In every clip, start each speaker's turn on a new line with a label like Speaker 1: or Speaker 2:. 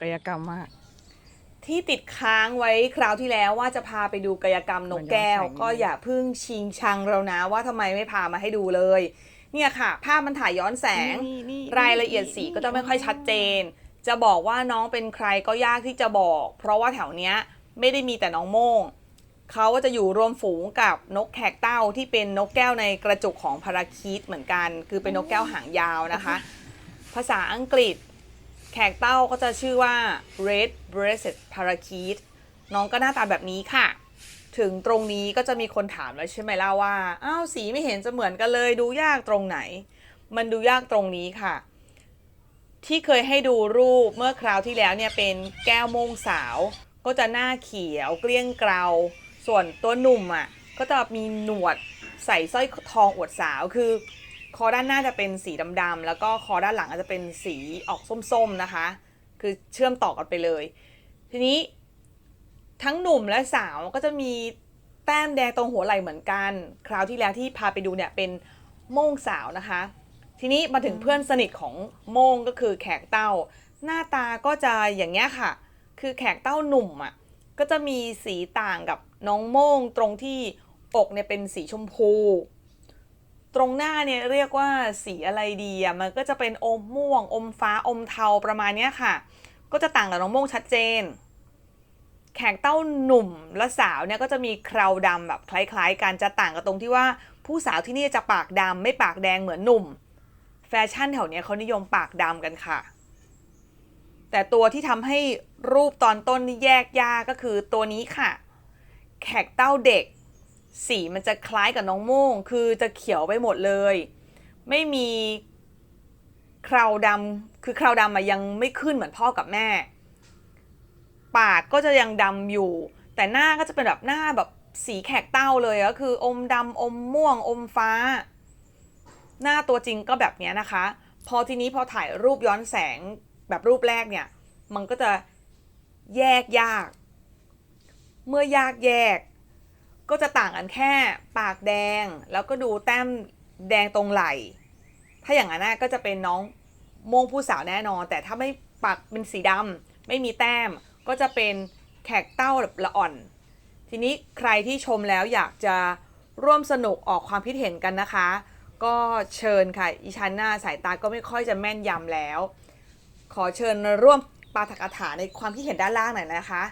Speaker 1: กายกรรมมาก
Speaker 2: ที่ติดค้างไว้คราวที่แล้วว่าจะพาไปดูกายกรรมนกแก้ว
Speaker 1: มันย้อนแสง
Speaker 2: ก็อย่าเพิ่งชิงชังเรานะว่าทำไมไม่พามาให้ดูเลย เนี่ยค่ะ ภาพมันถ่ายย้อนแสง
Speaker 1: นี่นี่
Speaker 2: รายละเอียดสีก็จะไม่ค่อยชัดเจน จะบอกว่าน้องเป็นใครก็ยากที่จะบอก เพราะว่าแถวเนี้ยไม่ได้มีแต่น้องโม่งเขาก็จะอยู่รวมฝูงกับนกแขกเต้าที่เป็นนกแก้วในกระจุกของพาราคีตเหมือนกัน คือเป็นนกแก้วหางยาวนะคะ ภาษาอังกฤษ แขกเต้าก็จะชื่อว่า red breasted parakeet น้องก็หน้าตาแบบนี้ค่ะ ถึงตรงนี้ก็จะมีคนถามแล้วใช่ไหมล่ะว่า อ้าวสีไม่เห็นจะเหมือนกันเลยดูยากตรงไหน มันดูยากตรงนี้ค่ะ ที่เคยให้ดูรูปเมื่อคราวที่แล้วเนี่ยเป็นแก้วโมงสาว ก็จะหน้าเขียวเกลี้ยงเกลา ส่วนตัวหนุ่มอะก็จะมีหนวดใส่สร้อยทองอวดสาวคือ คอด้านหน้าจะเป็นสีดำๆแล้วก็คอด้านหลังอาจจะเป็นสีออกส้มๆนะคะ คือเชื่อมต่อกันไปเลย ทีนี้ทั้งหนุ่มและสาวก็จะมีแต้มแดงตรงหัวไหล่เหมือนกัน คราวที่แล้วที่พาไปดูเนี่ยเป็นโม่งสาวนะคะ ทีนี้มาถึงเพื่อนสนิทของโม่งก็คือแขกเต้า หน้าตาก็จะอย่างเงี้ยค่ะ คือแขกเต้าหนุ่มอะก็จะมีสีต่างกับน้องโม่งตรงที่อกเนี่ยเป็นสีชมพู ตรงหน้าเนี่ยเรียกว่าสีอะไรดีอะมันก็จะเป็นอมม่วง อมฟ้าอมเทาประมาณนี้ค่ะ ก็จะต่างกับน้องโม่งชัดเจน แขกเต้าหนุ่มและสาวเนี่ยก็จะมีคราวดำแบบคล้ายๆกันจะต่างกันตรงที่ว่าผู้สาวที่นี่จะปากดำไม่ปากแดงเหมือนหนุ่ม แฟชั่นแถวนี้เขานิยมปากดำกันค่ะ แต่ตัวที่ทำให้รูปตอนต้นนี่แยกยากก็คือตัวนี้ค่ะ แขกเต้าเด็ก สีมันจะคล้ายกับน้องโม่ง คือจะเขียวไปหมดเลย ไม่มีคราวดำคือคราวดำมายังไม่ขึ้นเหมือนพ่อกับแม่ ปากก็จะยังดำอยู่ แต่หน้าก็จะเป็นแบบหน้าแบบสีแขกเต้าเลยก็คือ อมดำอมม่วงอมฟ้า หน้าตัวจริงก็แบบนี้นะคะ พอทีนี้พอถ่ายรูปย้อนแสงแบบรูปแรกเนี่ย มันก็จะแยกยาก เมื่อยากแยก ก็จะต่างกันแค่ปากแดงแล้วก็ดูแต้มแดงตรงไหล่ ถ้าอย่างนั้นก็จะเป็นน้องม่งผู้สาวแน่นอน แต่ถ้าไม่ปากเป็นสีดำไม่มีแต้ม ก็จะเป็นแขกเต้าแบบละอ่อน ทีนี้ใครที่ชมแล้วอยากจะร่วมสนุกออกความคิดเห็นกันนะคะ ก็เชิญค่ะอีชันหน้าสายตาก็ไม่ค่อยจะแม่นยำแล้ว ขอเชิญร่วมปาฐกถาในความคิดเห็นด้านล่างหน่อยนะคะ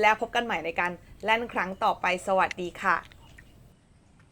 Speaker 2: แล้วพบกันใหม่ในการแล่นครั้งต่อไปสวัสดีค่ะ